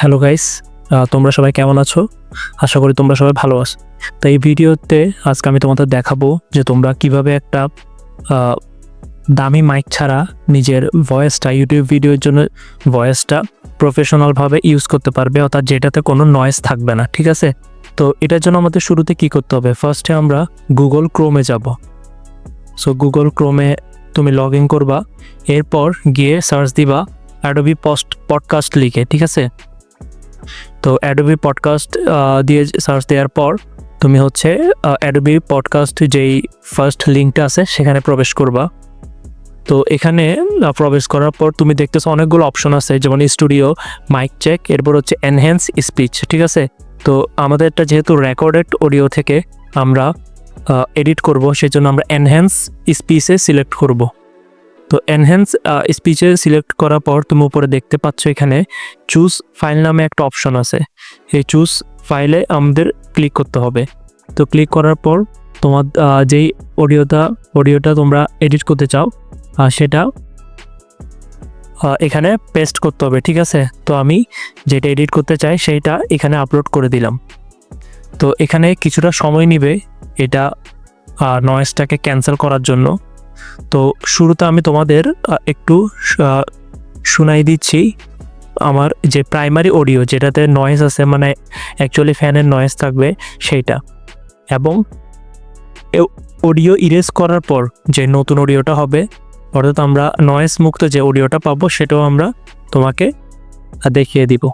Hello guys তোমরা সবাই কেমন আছো? আশা করি তোমরা সবাই ভালো আছো। তো এই ভিডিওতে আজকে আমি তোমাদের দেখাবো যে তোমরা কীভাবে একটা দামি মাইক ছাড়া নিজের ভয়েসটা ইউটিউব ভিডিওর জন্য ভয়েসটা প্রফেশনালভাবে ইউজ করতে পারবে, অর্থাৎ যেটাতে কোনো নয়েজ থাকবে না, ঠিক আছে? তো এটার জন্য আমাদের শুরুতে কি করতে হবে? ফার্স্টে আমরা গুগল ক্রোমে যাব। সো গুগল ক্রোমে তুমি লগ ইন করবা, এরপর গিয়ে সার্চ দিবা অ্যাডোবি পোস্ট পডকাস্ট লিখে, ঠিক আছে? তো অ্যাডোবি পডকাস্ট দিয়ে সার্চ দেওয়ার পর তুমি হচ্ছে অ্যাডোবি পডকাস্ট যেই ফার্স্ট লিঙ্কটা আছে সেখানে প্রবেশ করবা। তো এখানে প্রবেশ করার পর তুমি দেখতেছো অনেকগুলো অপশন আছে, যেমন স্টুডিও মাইক চেক এরপর হচ্ছে এনহ্যান্স স্পিচ ঠিক আছে? তো আমাদেরটা যেহেতু রেকর্ডেড অডিও থেকে আমরা এডিট করব, সেজন্য আমরা এনহ্যান্স স্পিচে সিলেক্ট করব। তো এনহ্যান্স স্পিচে সিলেক্ট করার পর তুমি উপরে দেখতে পাচ্ছ এখানে চুজ ফাইল নামে একটা অপশন আছে। এই চুজ ফাইলে আমাদের ক্লিক করতে হবে। তো ক্লিক করার পর তোমার যেই অডিওটা অডিওটা তোমরা এডিট করতে চাও সেটা এখানে পেস্ট করতে হবে, ঠিক আছে? তো আমি যেটা এডিট করতে চাই সেইটা এখানে আপলোড করে দিলাম। তো এখানে কিছুটা সময় নেবে এটা নয়েজটাকে ক্যান্সেল করার জন্য। তো শুরুতে আমি তোমাদের একটু শোনাই দিচ্ছি। আমার যে প্রাইমারি অডিও যেটাতে নয়েজ আছে মানে অ্যাকচুয়ালি ফ্যানের নয়েজ থাকবে, সেইটা। এবং অডিও ইরেজ করার পর যে নতুন অডিওটা হবে, অর্থাৎ আমরা নয়েজ মুক্ত যে অডিওটা পাবো, সেটাও আমরা তোমাকে দেখিয়ে দিব।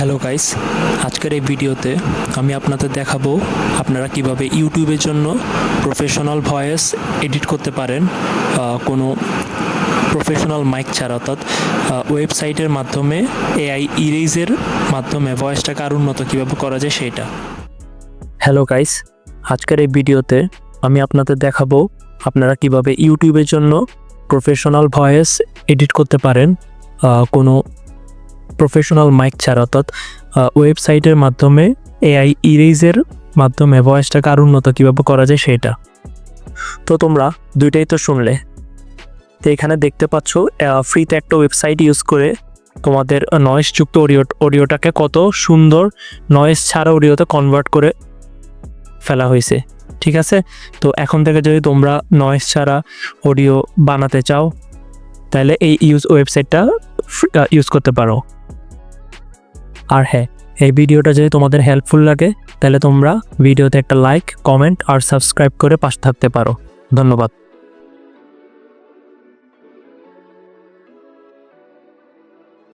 হ্যালো গাইস আজকের এই ভিডিওতে আমি আপনাদের দেখাবো আপনারা কীভাবে ইউটিউবের জন্য প্রফেশনাল ভয়েস এডিট করতে পারেন কোনো প্রফেশনাল মাইক ছাড়া, অর্থাৎ ওয়েবসাইটের মাধ্যমে এআই ইরেজের মাধ্যমে ভয়েসটাকে আরও উন্নত কীভাবে করা যায় সেটা। হ্যালো গাইস আজকের এই ভিডিওতে আমি আপনাদের দেখাবো আপনারা কীভাবে ইউটিউবের জন্য প্রফেশনাল ভয়েস এডিট করতে পারেন কোনো প্রফেশনাল মাইক ছাড়া, অর্থাৎ ওয়েবসাইটের মাধ্যমে এআই ইরেজের মাধ্যমে ভয়েসটাকে আরও উন্নত কীভাবে করা যায় সেটা। তো তোমরা দুইটাই তো শুনলে। তো এখানে দেখতে পাচ্ছ ফ্রিতে একটা ওয়েবসাইট ইউজ করে তোমাদের নয়েজযুক্ত অডিও অডিওটাকে কত সুন্দর নয়েজ ছাড়া অডিওতে কনভার্ট করে ফেলা হয়েছে। ঠিক আছে? তো এখন থেকে যদি তোমরা নয়েজ ছাড়া অডিও বানাতে চাও, তাহলে এই ইউজ ওয়েবসাইটটা ইউজ করতে পারো। আর হ্যাঁ এই ভিডিওটা যদি তোমাদের হেল্পফুল লাগে, তাহলে তোমরা ভিডিওতে একটা লাইক কমেন্ট আর সাবস্ক্রাইব করে পাশে থাকতে পারো। ধন্যবাদ।